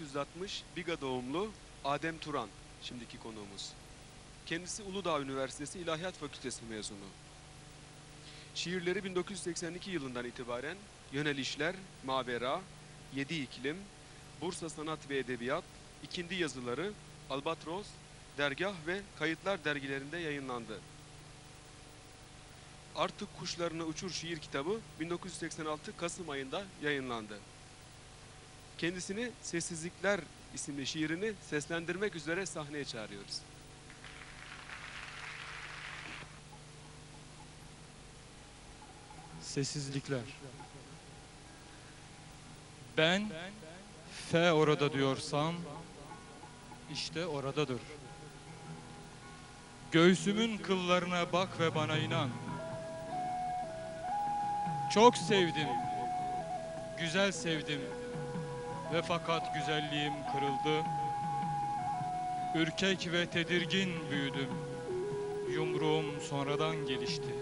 1960 Biga doğumlu Adem Turan şimdiki konuğumuz. Kendisi Uludağ Üniversitesi İlahiyat Fakültesi mezunu. Şiirleri 1982 yılından itibaren Yönelişler, Mavera, Yedi İklim, Bursa Sanat ve Edebiyat, İkindi yazıları, Albatros, Dergah ve Kayıtlar dergilerinde yayınlandı. Artık Kuşlarına Uçur şiir kitabı 1986 Kasım ayında yayınlandı. Kendisini Sessizlikler isimli şiirini seslendirmek üzere sahneye çağırıyoruz. Sessizlikler. Ben F orada diyorsam işte oradadır. Göğsümün kıllarına bak ve bana inan. Çok sevdim. Güzel sevdim. Ve fakat güzelliğim kırıldı. Ürkek ve tedirgin büyüdüm. Yumruğum sonradan gelişti.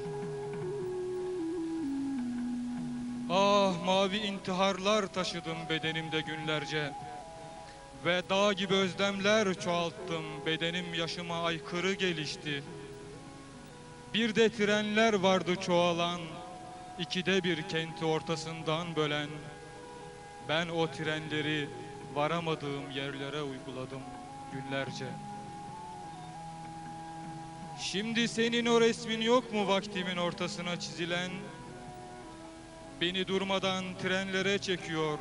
Ah mavi intiharlar taşıdım bedenimde günlerce. Ve dağ gibi özlemler çoğalttım. Bedenim yaşıma aykırı gelişti. Bir de trenler vardı çoğalan. ikide bir kenti ortasından bölen. Ben o trenleri varamadığım yerlere uyguladım günlerce. Şimdi senin o resmin yok mu vaktimin ortasına çizilen? Beni durmadan trenlere çekiyor,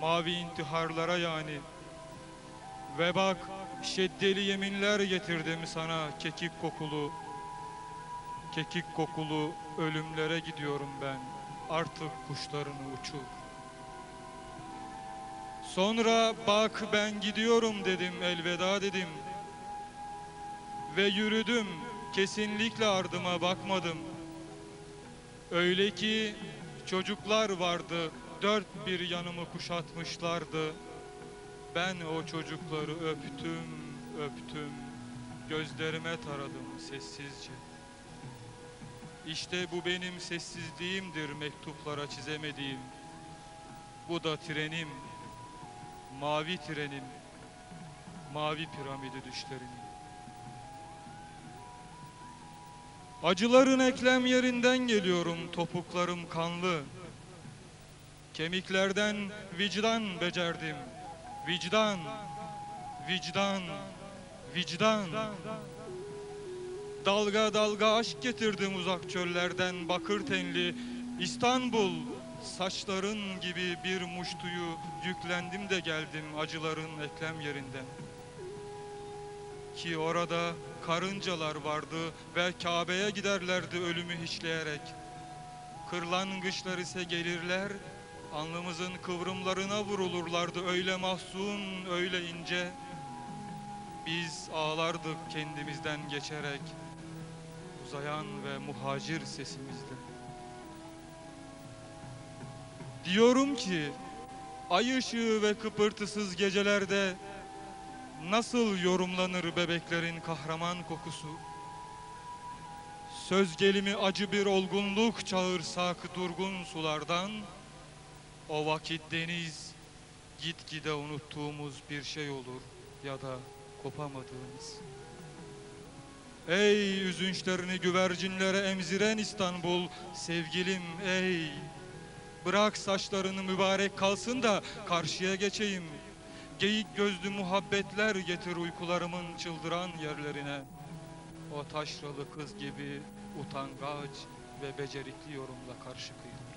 mavi intiharlara yani. Ve bak, şeddeli yeminler getirdim sana kekik kokulu. Kekik kokulu ölümlere gidiyorum ben, artık kuşlarını uçur. Sonra bak ben gidiyorum dedim, elveda dedim. Ve yürüdüm, kesinlikle ardıma bakmadım. Öyle ki çocuklar vardı, dört bir yanımı kuşatmışlardı. Ben o çocukları öptüm, öptüm, gözlerime taradım sessizce. İşte bu benim sessizliğimdir mektuplara çizemediğim. Bu da trenim, mavi trenim, mavi piramidi düşlerim. Acıların eklem yerinden geliyorum, topuklarım kanlı. Kemiklerden vicdan becerdim. Vicdan, vicdan, vicdan. Dalga dalga aşk getirdim uzak çöllerden bakır tenli İstanbul. Saçların gibi bir muştuyu yüklendim de geldim acıların eklem yerinden. Ki orada karıncalar vardı ve Kabe'ye giderlerdi ölümü hiçleyerek. Kırlangıçlar ise gelirler, alnımızın kıvrımlarına vurulurlardı öyle mahzun, öyle ince. Biz ağlardık kendimizden geçerek, uzayan ve muhacir sesimizle. Diyorum ki, ay ışığı ve kıpırtısız gecelerde Nasıl yorumlanır bebeklerin kahraman kokusu? Söz gelimi acı bir olgunluk çağırsak durgun sulardan, o vakit deniz gitgide unuttuğumuz bir şey olur ya da kopamadığımız. Ey üzünçlerini güvercinlere emziren İstanbul, sevgilim ey! Bırak saçlarını mübarek kalsın da karşıya geçeyim. Geyik gözlü muhabbetler getir uykularımın çıldıran yerlerine. O taşralı kız gibi utangaç ve becerikli yorumla karşı kıyılır.